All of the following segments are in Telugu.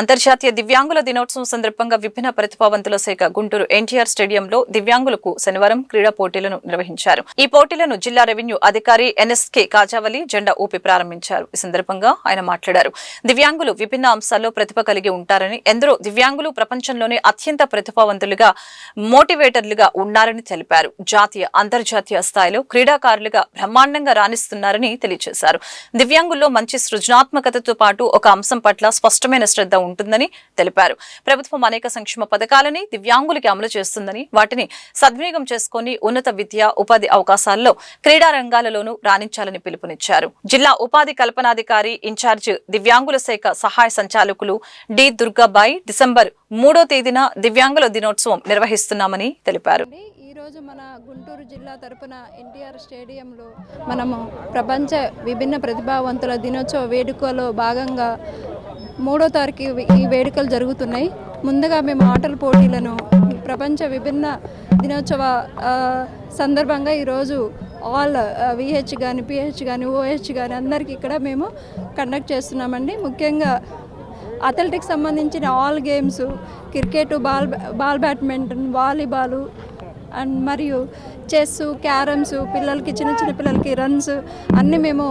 అంతర్జాతీయ దివ్యాంగుల దినోత్సవం సందర్భంగా విభిన్న ప్రతిభావంతుల శాఖ గుంటూరు ఎన్టీఆర్ స్టేడియంలో దివ్యాంగులకు శనివారం క్రీడా పోటీలను నిర్వహించారు. ఈ పోటీలను జిల్లా రెవెన్యూ అధికారి ఎన్ఎస్కే కాజావలి జెండా ఊపి ప్రారంభించారు. ఈ సందర్భంగా ఆయన మాట్లాడారు. దివ్యాంగులు విభిన్న అంశాల్లో ప్రతిభ కలిగి ఉంటారని ఎందరో దివ్యాంగులు ప్రపంచంలోనే అత్యంత ప్రతిభావంతులుగా మోటివేటర్లుగా ఉన్నారని తెలిపారు. జాతీయ అంతర్జాతీయ స్థాయిలో క్రీడాకారులుగా బ్రహ్మాండంగా రాణిస్తున్నారని తెలియజేశారు. దివ్యాంగుల్లో మంచి సృజనాత్మకతతో పాటు ఒక అంశం పట్ల స్పష్టమైన శ్రద్ధ ఉంటుందని తెలిపారు. ప్రభుత్వం అనేక సంక్షేమ పథకాలని దివ్యాంగులకి అమలు చేస్తుందని వాటిని సద్వినియోగం చేసుకుని ఉన్నత విద్య ఉపాధి అవకాశాల్లో క్రీడా రంగాలలోనూ రాణించాలని పిలుపునిచ్చారు. జిల్లా ఉపాధి కల్పనాధికారి ఇన్ఛార్జ్ దివ్యాంగుల శాఖ సహాయ సంచాలకులు డి దుర్గాబాయి డిసెంబర్ మూడో తేదీన దివ్యాంగుల దినోత్సవం నిర్వహిస్తున్నామని తెలిపారు. ఈరోజు మన గుంటూరు జిల్లా తరపున ఎన్టీఆర్ స్టేడియంలో మనము ప్రపంచ విభిన్న ప్రతిభావంతుల దినోత్సవ వేడుకలో భాగంగా మూడో తారీఖు ఈ వేడుకలు జరుగుతున్నాయి. ముందుగా మేము ఆటల పోటీలను ప్రపంచ విభిన్న దినోత్సవ సందర్భంగా ఈరోజు ఆల్ విహెచ్ కానీ పిహెచ్ కానీ ఓహెచ్ కానీ అందరికీ ఇక్కడ మేము కండక్ట్ చేస్తున్నామండి. ముఖ్యంగా అథ్లెటిక్స్ సంబంధించిన all games cricket ball ball badminton volleyball and మరియు చెస్ క్యారమ్స్ పిల్లలకి చిన్న చిన్న పిల్లలకి రన్స్ అన్నీ మేము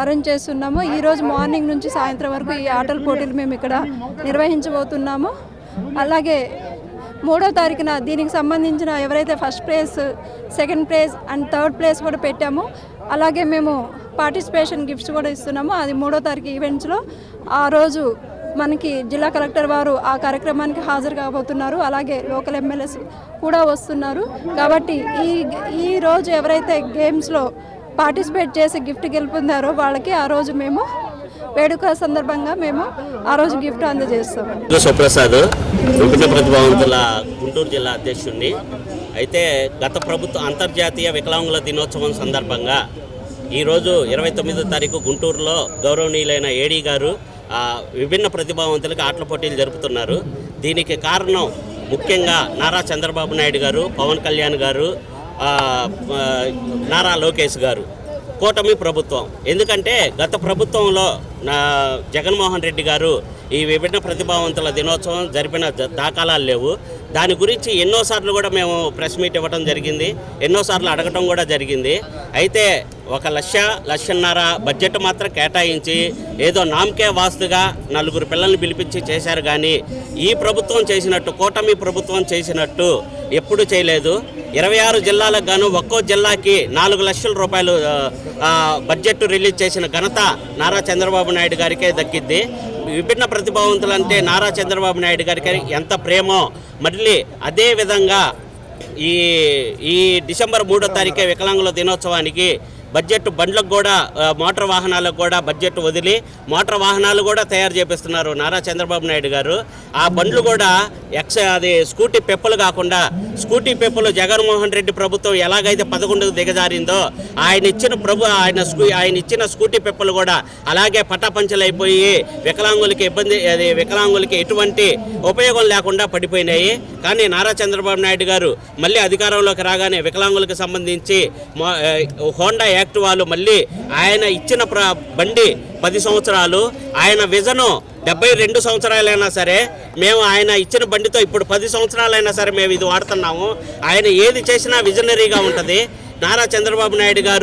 అరేంజ్ చేస్తున్నాము. ఈరోజు మార్నింగ్ నుంచి సాయంత్రం వరకు ఈ ఆటల పోటీలు మేము ఇక్కడ నిర్వహించబోతున్నాము. అలాగే మూడో తారీఖున దీనికి సంబంధించిన ఎవరైతే first place second place and third place కూడా పెట్టామో. అలాగే మేము పార్టిసిపేషన్ గిఫ్ట్స్ కూడా ఇస్తున్నాము. అది మూడో తారీఖు ఈవెంట్స్లో. ఆ రోజు మనకి జిల్లా కలెక్టర్ వారు ఆ కార్యక్రమానికి హాజరు కాబోతున్నారు. అలాగే లోకల్ ఎమ్మెల్యేస్ కూడా వస్తున్నారు. కాబట్టి ఈ ఈ రోజు ఎవరైతే గేమ్స్లో పార్టిసిపేట్ చేసి గిఫ్ట్ గెలుపొందారో వాళ్ళకి ఆ రోజు మేము వేడుక సందర్భంగా మేము ఆ రోజు గిఫ్ట్ అందజేస్తాం. సుప్రసాద్ విభిన్న ప్రతిభావంతుల గుంటూరు జిల్లా అధ్యక్షుడిని అయితే గత ప్రభుత్వ అంతర్జాతీయ వికలాంగుల దినోత్సవం సందర్భంగా ఈరోజు ఇరవై తొమ్మిదో తారీఖు గుంటూరులో గౌరవనీయులైన ఏడీ గారు విభిన్న ప్రతిభావంతులకు ఆటల పోటీలు జరుపుతున్నారు. దీనికి కారణం ముఖ్యంగా నారా చంద్రబాబు నాయుడు గారు పవన్ కళ్యాణ్ గారు నారా లోకేష్ గారు. కూటమి ప్రభుత్వం. ఎందుకంటే గత ప్రభుత్వంలో నా జగన్మోహన్ రెడ్డి గారు ఈ విభిన్న ప్రతిభావంతుల దినోత్సవం జరిపిన దాఖలాలు లేవు. దాని గురించి ఎన్నోసార్లు కూడా మేము ప్రెస్ మీట్ ఇవ్వడం జరిగింది. ఎన్నోసార్లు అడగటం కూడా జరిగింది. అయితే ఒక లక్ష లక్షన్నర బడ్జెట్ మాత్రం కేటాయించి ఏదో నామకే వాస్తుగా నలుగురు పిల్లల్ని పిలిపించి చేశారు. కానీ ఈ ప్రభుత్వం చేసినట్టు కూటమి ప్రభుత్వం చేసినట్టు ఎప్పుడు చేయలేదు. ఇరవై ఆరు జిల్లాలకు గాను ఒక్కో జిల్లాకి నాలుగు లక్షల రూపాయలు బడ్జెట్ రిలీజ్ చేసిన ఘనత నారా చంద్రబాబు నాయుడు గారికే దక్కింది విభిన్న ప్రతిభావంతులు అంటే నారా చంద్రబాబు నాయుడు గారికి ఎంత ప్రేమో. మళ్ళీ అదే విధంగా ఈ ఈ డిసెంబర్ మూడో తారీఖే వికలాంగుల దినోత్సవానికి బడ్జెట్ బండ్లకు కూడా మోటార్ వాహనాలకు కూడా బడ్జెట్ వదిలి మోటార్ వాహనాలు కూడా తయారు చేపిస్తున్నారు నారా చంద్రబాబు నాయుడు గారు. ఆ బండ్లు కూడా ఎక్స్ అది స్కూటీ పెప్పలు కాకుండా స్కూటీ పెప్పలు జగన్మోహన్ రెడ్డి ప్రభుత్వం ఎలాగైతే పదకొండుకు దిగజారిందో ఆయన ఇచ్చిన ప్రభు ఆయన స్కూ ఆయన ఇచ్చిన స్కూటీ పెప్పలు కూడా అలాగే పటాపంచలైపోయి వికలాంగులకి ఇబ్బంది అది వికలాంగులకి ఎటువంటి ఉపయోగం లేకుండా పడిపోయినాయి. కానీ నారా చంద్రబాబు నాయుడు గారు మళ్ళీ అధికారంలోకి రాగానే వికలాంగులకు సంబంధించి హోండా యాక్ట్ వాళ్ళు మళ్ళీ ఆయన ఇచ్చిన ప్ర బండి పది సంవత్సరాలు ఆయన విజను డెబ్బై రెండు సంవత్సరాలైనా సరే మేము ఆయన ఇచ్చిన బండితో ఇప్పుడు పది సంవత్సరాలైనా సరే మేము ఇది వాడుతున్నాము. ఆయన ఏది చేసినా విజనరీగా ఉంటుంది. నారా చంద్రబాబు నాయుడు గారు